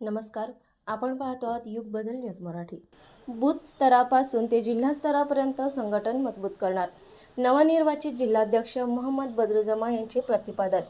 नमस्कार. आपण पाहतो आहात युग बदल न्यूज मराठी. बूथ स्तरापासून ते जिल्हा स्तरापर्यंत संघटन मजबूत करणार. नवनिर्वाचित जिल्हाध्यक्ष मोहम्मद बदरुजमा यांचे प्रतिपादन.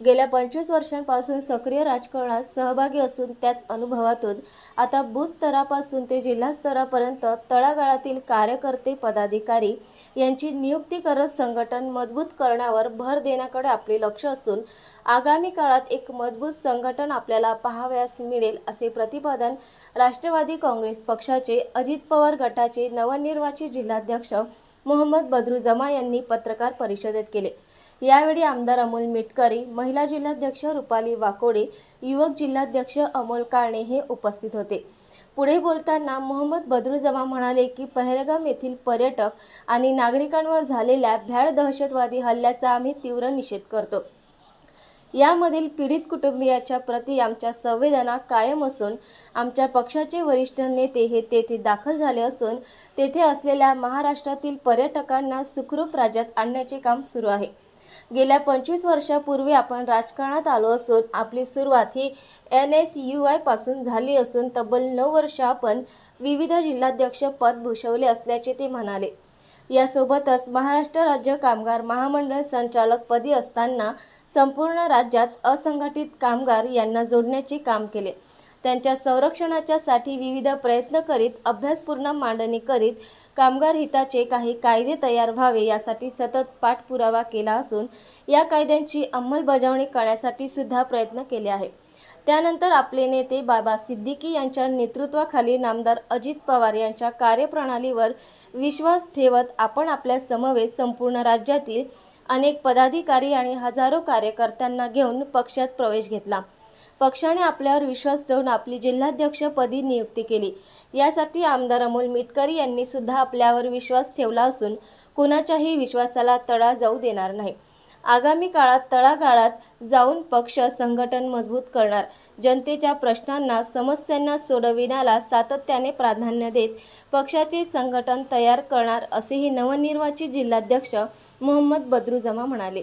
गेल्या पंचवीस वर्षांपासून सक्रिय राजकारणात सहभागी असून त्याच अनुभवातून आता भूस्तरापासून ते जिल्हा स्तरापर्यंत तळागाळातील कार्यकर्ते पदाधिकारी यांची नियुक्ती करत संघटन मजबूत करण्यावर भर देण्याकडे आपले लक्ष असून आगामी काळात एक मजबूत संघटन आपल्याला पाहावयास मिळेल असे प्रतिपादन राष्ट्रवादी काँग्रेस पक्षाचे अजित पवार गटाचे नवनिर्वाचित जिल्हाध्यक्ष मोहम्मद बदरुजमा यांनी पत्रकार परिषदेत केले. यावेळी आमदार अमोल मिटकरी महिला जिल्हाध्यक्ष रुपाली वाकोडे युवक जिल्हाध्यक्ष अमोल काळणे हे उपस्थित होते. पुढे बोलताना मोहम्मद बदरुजमा म्हणाले की पहलगाम येथील पर्यटक आणि नागरिकांवर झालेल्या भ्याड दहशतवादी हल्ल्याचा आम्ही तीव्र निषेध करतो. यामधील पीडित कुटुंबियाच्या प्रती आमच्या संवेदना कायम असून आमच्या पक्षाचे वरिष्ठ नेते हे तेथे दाखल झाले असून तेथे असलेल्या महाराष्ट्रातील पर्यटकांना सुखरूप राज्यात आणण्याचे काम सुरू आहे. गेल्या पंचवीस वर्षापूर्वी आपण राजकारणात आलो असून आपली सुरुवात ही एन एस यू आयपासून झाली असून तब्बल नऊ वर्ष आपण विविध जिल्हाध्यक्ष पद भूषवले असल्याचे ते म्हणाले. यासोबतच महाराष्ट्र राज्य कामगार महामंडळ संचालकपदी असताना संपूर्ण राज्यात असंघटित कामगार यांना जोडण्याचे काम केले. त्यांच्या संरक्षणाच्या साठी विविध प्रयत्न करीत अभ्यासपूर्ण मांडणी करीत कामगार हिताचे काही कायदे तयार व्हावे यासाठी सतत पाठपुरावा केला असून या कायद्यांची अंमलबजावणी करण्यासाठी सुद्धा प्रयत्न केले आहे त्यानंतर आपले नेते बाबा सिद्दीकी यांच्या नेतृत्वाखाली नामदार अजित पवार यांच्या कार्यप्रणालीवर विश्वास ठेवत आपण आपल्या समवेत संपूर्ण राज्यातील अनेक पदाधिकारी आणि हजारो कार्यकर्त्यांना घेऊन पक्षात प्रवेश घेतला. पक्षाने आपल्यावर विश्वास ठेवून आपली जिल्हाध्यक्षपदी नियुक्ती केली. यासाठी आमदार अमोल मिटकरी यांनी सुद्धा आपल्यावर विश्वास ठेवला असून कुणाच्याही विश्वासाला तडा जाऊ देणार नाही. आगामी काळात तळागाळात जाऊन पक्ष संघटन मजबूत करणार. जनतेच्या प्रश्नांना समस्यांना सोडविण्याला सातत्याने प्राधान्य देत पक्षाचे संघटन तयार करणार असेही नवनिर्वाचित जिल्हाध्यक्ष मोहम्मद बद्रुजमा म्हणाले.